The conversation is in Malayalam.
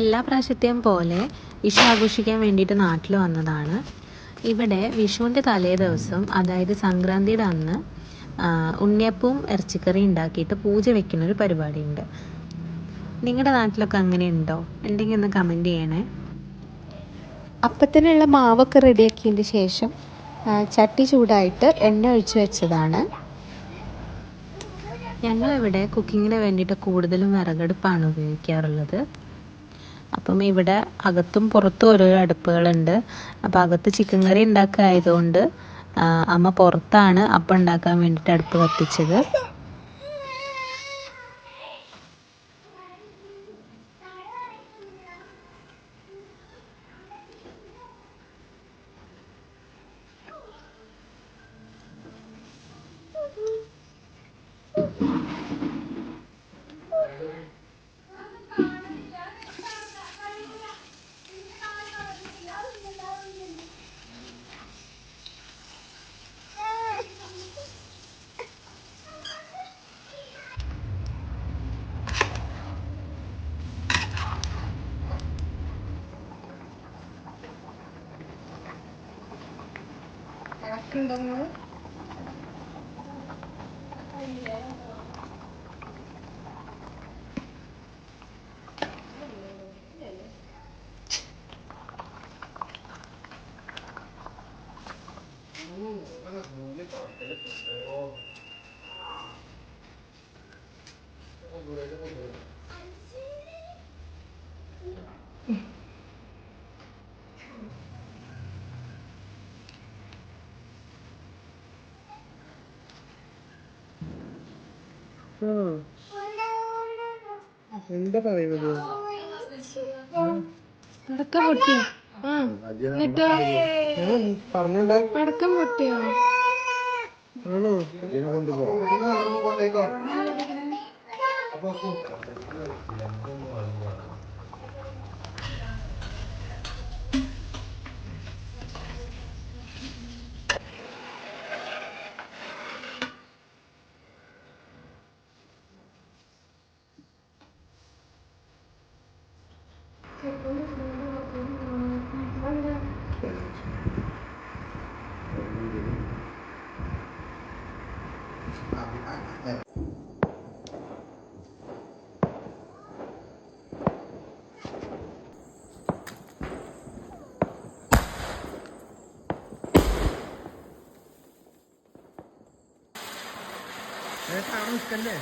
എല്ലാ പ്രാവശ്യത്തെയും പോലെ വിഷു ആഘോഷിക്കാൻ വേണ്ടിയിട്ട് നാട്ടിൽ വന്നതാണ്. ഇവിടെ വിഷുവിന്റെ തലേ ദിവസം അതായത് സംക്രാന്തിയുടെ അന്ന് ഉണ്ണിയപ്പവും ഇറച്ചിക്കറിയും ഉണ്ടാക്കിയിട്ട് പൂജ വെക്കുന്നൊരു പരിപാടിയുണ്ട്. നിങ്ങളുടെ നാട്ടിലൊക്കെ അങ്ങനെ ഉണ്ടോ ഉണ്ടെങ്കിൽ ഒന്ന് കമന്റ് ചെയ്യണേ. അപ്പത്തിനുള്ള മാവൊക്കെ റെഡിയാക്കിയതിന് ശേഷം ചട്ടി ചൂടായിട്ട് എണ്ണ ഒഴിച്ച് വെച്ചതാണ്. ഞങ്ങളിവിടെ കുക്കിങ്ങിന് വേണ്ടിയിട്ട് കൂടുതലും വിറകടുപ്പാണ് ഉപയോഗിക്കാറുള്ളത്. അപ്പം ഇവിടെ അകത്തും പുറത്തും ഓരോരോ അടുപ്പുകളുണ്ട്. അപ്പം അകത്ത് ചിക്കൻ കറി ഉണ്ടാക്കുക അമ്മ പുറത്താണ് അപ്പം ഉണ്ടാക്കാൻ വേണ്ടിയിട്ട് അടുപ്പ് കത്തിച്ചത്. 된다고요? 응. എന്താ പറയുന്നത്? പടക്കം പൊട്ടിയോ? ആ എന്നിട്ടോ? പറഞ്ഞോണ്ടേ പടക്കം പൊട്ടിയോ? ആണോ? അവിടെ നിൽക്കല്ലേ